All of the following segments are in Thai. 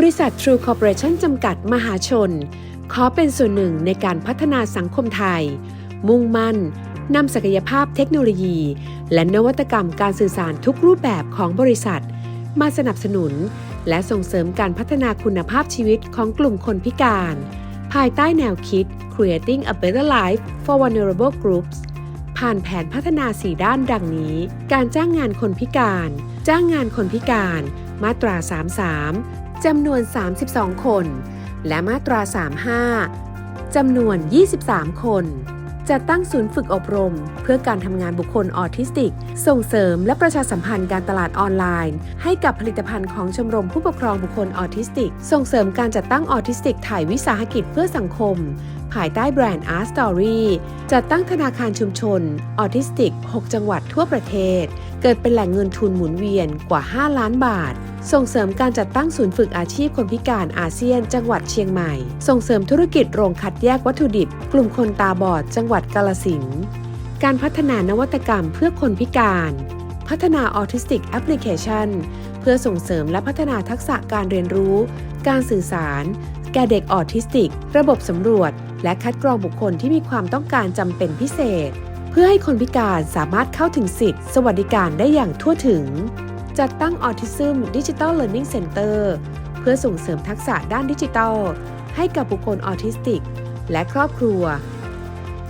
บริษัท True Corporation จำกัดมหาชน ขอเป็นส่วนหนึ่งในการพัฒนาสังคมไทย มุ่งมั่นนำศักยภาพเทคโนโลยี และนวัตกรรมการสื่อสารทุกรูปแบบของบริษัท มาสนับสนุน และส่งเสริมการพัฒนาคุณภาพชีวิตของกลุ่มคนพิการ ภายใต้แนวคิด Creating a Better Life for Vulnerable Groups ผ่านแผนพัฒนา 4 ด้านดังนี้ การจ้างงานคนพิการ จ้างงานคนพิการ มาตรา 33 จำนวน 32 คน และมาตรา 35 จำนวน 23 คนจัดตั้งศูนย์ฝึกอบรม เพื่อการทำงานบุคคลออทิสติก ส่งเสริมและประชาสัมพันธ์การตลาดออนไลน์ ให้กับผลิตภัณฑ์ของชมรมผู้ปกครองบุคคลออทิสติก ส่งเสริมการจัดตั้งออทิสติกไทยวิสาหกิจเพื่อสังคม ภายใต้แบรนด์ Art Story จัดตั้งธนาคารชุมชนออทิสติก 6 จังหวัดทั่วประเทศ เกิดเป็นแหล่งเงินทุนหมุนเวียนกว่า 5 ล้านบาท ส่งเสริมการจัดตั้งศูนย์ฝึกอาชีพคนพิการอาเซียน จังหวัดเชียงใหม่ ส่งเสริมธุรกิจโรงคัดแยกวัตถุดิบ กลุ่มคนตาบอด จังหวัดกาลสินการพัฒนานวัตกรรมเพื่อคนพิการ พัฒนาออทิสติกแอปพลิเคชัน เพื่อส่งเสริมและพัฒนาทักษะการเรียนรู้ การสื่อสาร แก่เด็กออทิสติก ระบบสำรวจ และคัดกรองบุคคลที่มีความต้องการจำเป็นพิเศษ พื่อให้คนพิการสามารถเข้าถึงสิทธิสวัสดิการได้อย่างทั่วถึง จัดตั้ง Autism Digital Learning Center เพื่อส่งเสริมทักษะด้านดิจิทัล ให้กับบุคคลออทิสติก และครอบครัว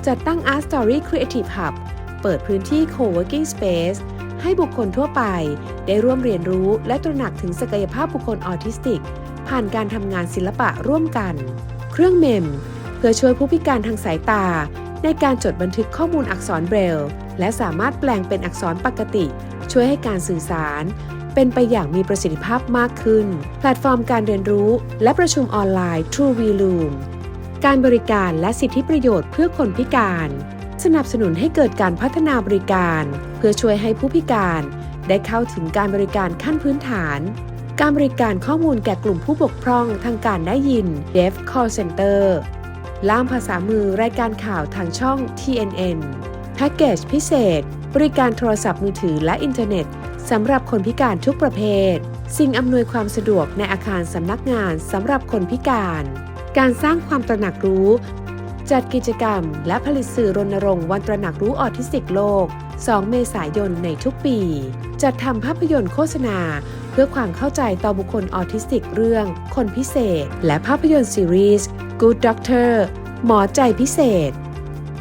จัดตั้ง Art Story Creative Hub เปิดพื้นที่ Co-working Space ให้บุคคลทั่วไปได้ร่วมเรียนรู้และตระหนักถึงศักยภาพบุคคลออทิสติก ผ่านการทำงานศิลปะร่วมกัน เครื่องเมม เพื่อช่วยผู้พิการทางสายตา ในการจดบันทึกข้อมูลอักษรเบรลล์และสามารถแปลงเป็นอักษรปกติ ช่วยให้การสื่อสาร เป็นไปอย่างมีประสิทธิภาพมากขึ้น แพลตฟอร์มการเรียนรู้และประชุมออนไลน์ True v l o o m การบริการและสิทธิประโยชน์เพื่อคนพิการ สนับสนุนให้เกิดการพัฒนาบริการ เพื่อช่วยให้ผู้พิการ ได้เข้าถึงการบริการขั้นพื้นฐาน การบริการข้อมูลแก่กลุ่มผู้บกพร่องทางการได้ยิน Deaf Call Center ล่ามภาษามือรายการข่าวทางช่อง TNN แพ็กเกจพิเศษ บริการโทรศัพท์มือถือและอินเทอร์เน็ตสำหรับคนพิการทุกประเภท สิ่งอำนวยความสะดวกในอาคารสำนักงานสำหรับคนพิการ การสร้างความตระหนักรู้ จัดกิจกรรม และผลิตสื่อรณรงค์วันตระหนักรู้ออทิสติกโลก 2 เมษายนในทุกปี จัดทำภาพยนตร์โฆษณา เพื่อความเข้าใจต่อบุคคลออทิสติกเรื่อง คนพิเศษ และภาพยนตร์ซีรีส์ Good Doctor หมอใจพิเศษ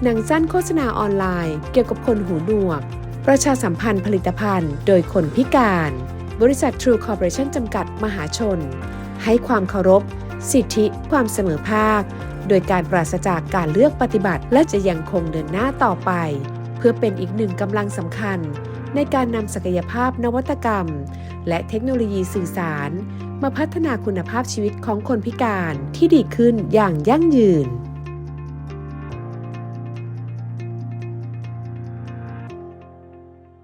หนังสั้นโฆษณาออนไลน์ เกี่ยวกับคนหูหนวก ประชาสัมพันธ์ผลิตภัณฑ์ โดยคนพิการ บริษัท True Corporation จำกัดมหาชน ให้ความเคารพ สิทธิความเสมอภาค โดยการปราศจากการเลือกปฏิบัติและจะยังคงเดินหน้าต่อไป เพื่อเป็นอีกหนึ่งกำลังสำคัญ ในการนำศักยภาพนวัตกรรม และเทคโนโลยีสื่อสาร มาพัฒนาคุณภาพชีวิตของคนพิการที่ดีขึ้นอย่างยั่งยืน